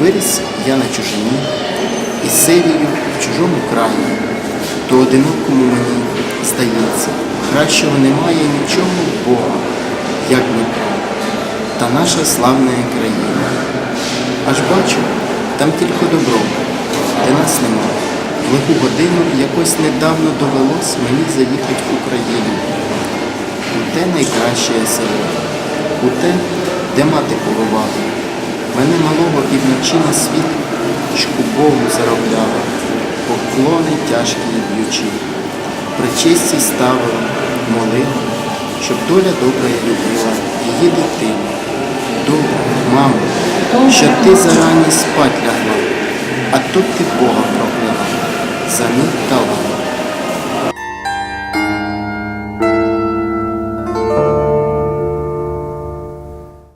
Виріс я на чужині, і сирію в чужому краї, то одинокому мені здається, кращого немає нічого в Бога, як Дніпро, та наша славна країна. Аж бачу, там тільки добро, де нас нема. В лиху годину якось недавно довелось мені заїхати в Україну. У те найкраще село, у те, де мати поливала. Мене малого і вночі на світ чку Богу заробляла, поклони тяжкі не б'ючі. При честі ставила, молила, щоб доля добра любила її дитину. Добре, мамо, що ти зарані спать лягла, а тут ти Бога